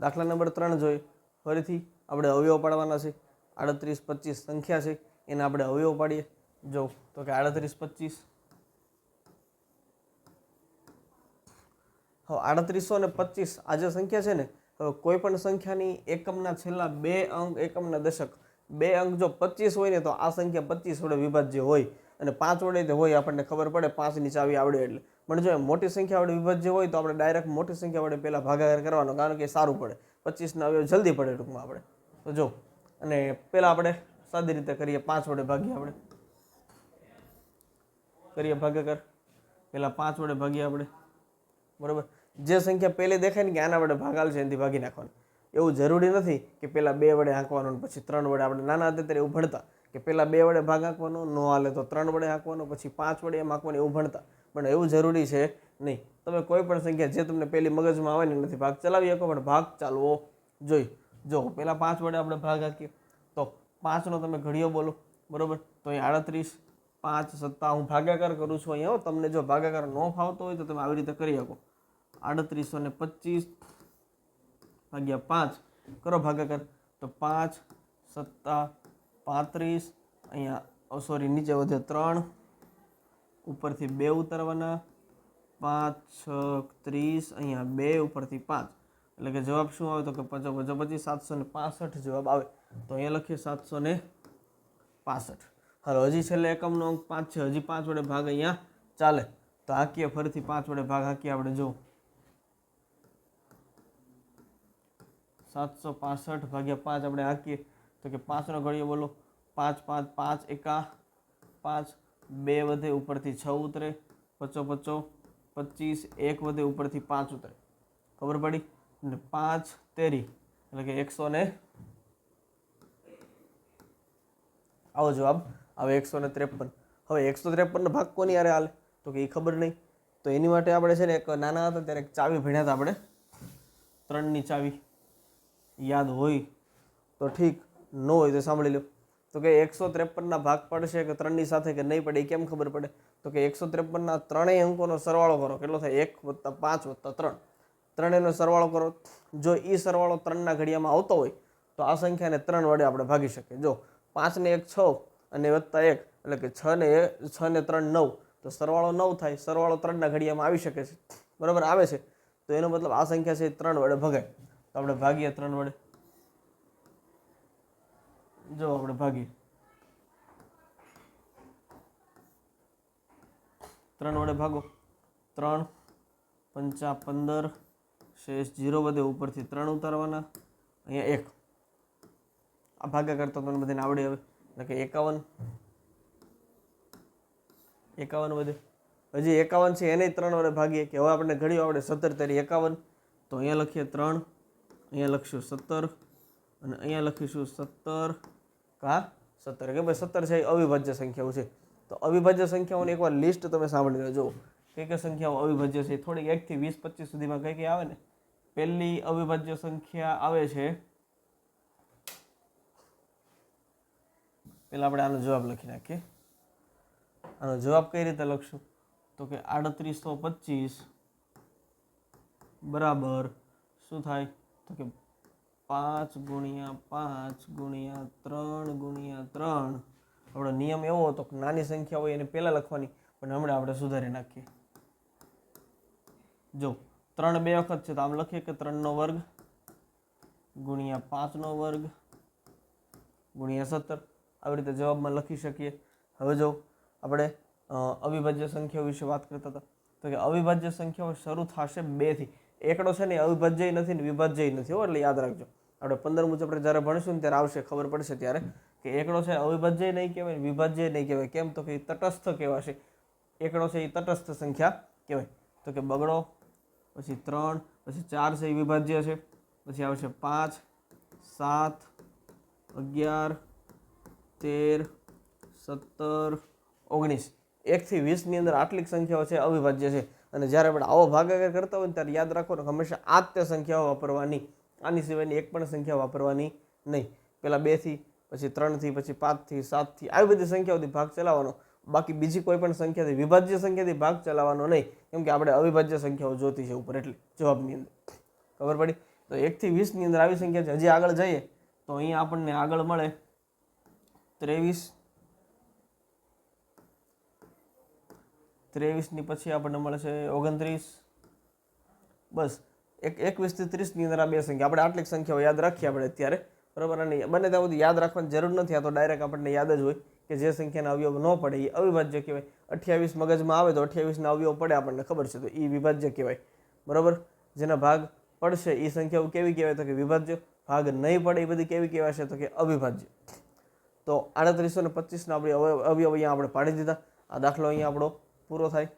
દાખલા નંબર ત્રણ જોઈએ. ફરીથી આપણે અવયવ પાડવાના છે. આડત્રીસ, પચીસ સંખ્યા છે. એને આપણે અવયવ પાડીએ. જો, તો કે આડત્રીસ, પચીસ. હવે આડત્રીસો ને પચીસ આ જે સંખ્યા છે ને હવે કોઈ પણ સંખ્યાની એકમના છેલ્લા બે અંક, એકમના દશક, બે અંક જો પચીસ હોય ને, તો આ સંખ્યા પચીસ વડે વિભાજ્ય હોય. અને પાંચ વડે હોય આપણને ખબર પડે પાંચની ચાવી આવડે એટલે. પણ જો મોટી સંખ્યા વડે વિભાજ્ય હોય તો આપણે ડાયરેક્ટ મોટી સંખ્યા વડે પહેલાં ભાગાકાર કરવાનો, કારણ કે સારું પડે. પચીસના અવયવ જલ્દી પડે ટૂંકમાં આપણે. તો જો, અને પહેલાં આપણે સાદી રીતે કરીએ, પાંચ વડે ભાગીએ આપણે. કરીએ ભાગાકાર. પહેલાં પાંચ વડે ભાગીએ આપણે. બરાબર? જે સંખ્યા પહેલી દેખાય ને કે આના વડે ભાગાલ છે એનાથી ભાગી નાખવાનું. એવું જરૂરી નથી કે પહેલાં બે વડે હાંકવાનું પછી ત્રણ વડે આપણે નાના હતા ત્યારે એવું ભણતા કે પહેલાં બે વડે ભાગ આંકવાનો ન હાલે તો ત્રણ વડે હાંકવાનો, પછી પાંચ વડે એમ હાંકવાનું, એવું ભણતા. પણ એવું જરૂરી છે નહીં. તમે કોઈ પણ સંખ્યા જે તમને પહેલી મગજમાં આવે ને નથી ભાગ ચલાવી શકો, પણ ભાગ ચાલવો જોઈ જો પહેલાં પાંચ વડે આપણે ભાગ હાંકીએ, તો પાંચનો તમે ઘડિયો બોલો, બરોબર? તો અહીં આડત્રીસ, પાંચ, સત્તા, હું ભાગાકાર કરું છું અહીંયા. તમને જો ભાગાકાર ન ફાવતો હોય તો તમે આવી રીતે કરી શકો. આડત્રીસો ને પચીસ ભાગ્યા પાંચ. કરો ભાગાકાર. તો પાંચ, સત્તા પાંત્રીસ, અહીંયા સોરી નીચે વધે ત્રણ, ઉપરથી બે ઉતારવાના, પાંચ, છ, ત્રીસ, અહીંયા બે, ઉપરથી પાંચ. એટલે કે જવાબ શું આવે તો કે પંચો પંચો પચીસ, સાતસો ને પાસઠ જવાબ આવે. તો અહીંયા લખીએ સાતસો ને પાસઠ. હાલો, હજી છેલ્લે એકમનો અંક પાંચ છે. હજી પાંચ વડે ભાગ અહીંયા ચાલે. તો હાકીએ, ફરીથી પાંચ વડે ભાગ હાકીએ આપણે જો સાતસો પાસઠ ભાગ્યા પાંચ આપણે હાકીએ. તો કે પાંચનો ઘડીએ બોલો. પાંચ પાંચ પાંચ, એકા, પાંચ, બે વધે ઉપરથી છ ઉતરે. પચો પચો, પચીસ, એક વધે ઉપરથી પાંચ ઉતરે. ખબર પડી? અને પાંચ તેરી, એટલે કે એકસો ને આવો જવાબ. આવે એકસો ને ત્રેપન. હવે એકસો ત્રેપનનો ભાગ કોની યારે હાલે? તો કે એ ખબર નહીં. તો એની માટે આપણે છે ને એક નાના હતા ત્યારે એક ચાવી ભણ્યા હતા આપણે. ત્રણની ચાવી. યાદ હોય તો ઠીક. ન હોય તો સાંભળી લો. તો કે એકસો ત્રેપનના ભાગ પડશે કે ત્રણની સાથે કે નહીં પડે, એ કેમ ખબર પડે? તો કે એકસો ત્રેપનના ત્રણેય અંકોનો સરવાળો કરો. કેટલો થાય? એક વત્તા પાંચ વત્તા ત્રણ. ત્રણેયનો સરવાળો કરો. જો એ સરવાળો ત્રણના ઘડિયામાં આવતો હોય, તો આ સંખ્યાને ત્રણ વડે આપણે ભાગી શકીએ. જો પાંચને એક છ અને વત્તા એક, એટલે કે છ ને છ ને ત્રણ નવ, તો સરવાળો નવ થાય. સરવાળો ત્રણના ઘડિયામાં આવી શકે છે. બરાબર? આવે છે. તો એનો મતલબ આ સંખ્યા છે ત્રણ વડે ભગાય. તો આપણે ભાગીએ ત્રણ વડે. જો આપણે ભાગીએ. ત્રણ વડે ભાગો. ત્રણ, પંચા પંદર, શેષ જીરો વધે ઉપરથી ત્રણ ઉતારવાના. અહીંયા એક. આ ભાગ્યા કરતા તમને બધાને આવડે હવે. એટલે કે એકાવન. એકાવન વધે. હજી એકાવન છે, એને ત્રણ વડે ભાગીએ કે હવે આપણે ઘડીઓ આવડે સત્તર તારી એકાવન. તો અહીંયા લખીએ ત્રણ, અહીંયા લખીશું સત્તર, અને અહીંયા લખીશું સત્તર કા? સત્તર. કે ભાઈ સત્તર છે અવિભાજ્ય સંખ્યાઓ છે. તો અવિભાજ્ય સંખ્યાઓની એકવાર લિસ્ટ તમે સાંભળી લેજો. કઈ કઈ સંખ્યાઓ અવિભાજ્ય છે? થોડીક એકથી વીસ, પચીસ સુધીમાં કઈ કઈ આવે ને? પહેલી અવિભાજ્ય સંખ્યા આવે છે. પહેલાં આપણે આનો જવાબ લખી નાખીએ. આનો જવાબ કઈ રીતે લખશું? તો કે આડત્રીસો પચીસ બરાબર શું થાય? તો કે પાંચ ગુણ્યા પાંચ ગુણ્યા ત્રણ ગુણ્યા ત્રણ. આપણો નિયમ એવો હતો કે નાની સંખ્યા હોય એને પહેલાં લખવાની, પણ હમણાં આપણે સુધારી નાખીએ. જો, ત્રણ બે વખત છે તો આમ લખીએ કે ત્રણનો વર્ગ ગુણ્યા પાંચનો વર્ગ ગુણ્યા સત્તર. આવી રીતે જવાબમાં લખી શકીએ. હવે જો આપણે અવિભાજ્ય સંખ્યાઓ વિશે વાત કરતા હતા. તો કે અવિભાજ્ય સંખ્યાઓ શરૂ થશે બેથી એકડો છે ને અવિભાજ્ય નથી ને વિભાજ્ય નથી હો, એટલે યાદ રાખજો. આપણે પંદર મુજબ આપણે જ્યારે ભણીશું ને ત્યારે આવશે, ખબર પડશે ત્યારે કે એકડો છે અવિભાજ્ય નહીં કહેવાય વિભાજ્ય નહીં કહેવાય. કેમ? તો કે તટસ્થ કહેવાશે. એકડો છે એ તટસ્થ સંખ્યા કહેવાય. તો કે બગડો, પછી ત્રણ, પછી ચાર છે એ વિભાજ્ય છે. પછી આવશે પાંચ, સાત, અગિયાર, તેર, સત્તર, ઓગણીસ. એકથી વીસની અંદર આટલી સંખ્યાઓ છે, અવિભાજ્ય છે. અને જ્યારે આપણે આવો ભાગાકાર કરતા હોય ત્યારે યાદ રાખો હંમેશા આ જ તે સંખ્યાઓ વાપરવાની, આની સિવાયની એક પણ સંખ્યા વાપરવાની નહીં. પહેલાં બેથી પછી ત્રણથી પછી પાંચથી સાતથી આવી બધી સંખ્યાઓથી ભાગ ચલાવવાનો. બાકી બીજી કોઈ પણ સંખ્યાથી, વિભાજ્ય સંખ્યાથી ભાગ ચલાવવાનો નહીં. કેમ કે આપણે અવિભાજ્ય સંખ્યાઓ જોતી છે ઉપર એટલે જવાબની અંદર. ખબર પડી? તો એકથી વીસની અંદર આવી સંખ્યા છે. હજી આગળ જઈએ તો અહીંયા આપણને આગળ મળે ત્રેવીસ ત્રેવીસની પછી આપણને મળે છે ઓગણત્રીસ. બસ, એક, એકવીસથી ત્રીસની અંદર આ બે સંખ્યા. આપણે આટલી સંખ્યાઓ યાદ રાખીએ આપણે અત્યારે, બરાબર? અને બને ત્યાં સુધી યાદ રાખવાની જરૂર નથી, આ તો ડાયરેક્ટ આપણને યાદ જ હોય કે જે સંખ્યાના અવયવ ન પડે, એ અવિભાજ્ય કહેવાય. અઠ્યાવીસ મગજમાં આવે તો અઠ્યાવીસના અવયવ પડે આપણને, ખબર છે? તો એ વિભાજ્ય કહેવાય, બરાબર? જેના ભાગ પડશે એ સંખ્યાઓ કેવી કહેવાય? તો કે વિભાજ્ય. ભાગ નહીં પડે એ બધી કેવી કહેવાશે? તો કે અવિભાજ્ય. તો આડત્રીસો ને પચીસના આપણે અવયવ અહીંયા આપણે પાડી દીધા. આ દાખલો અહીંયા આપણો પૂરો થાય.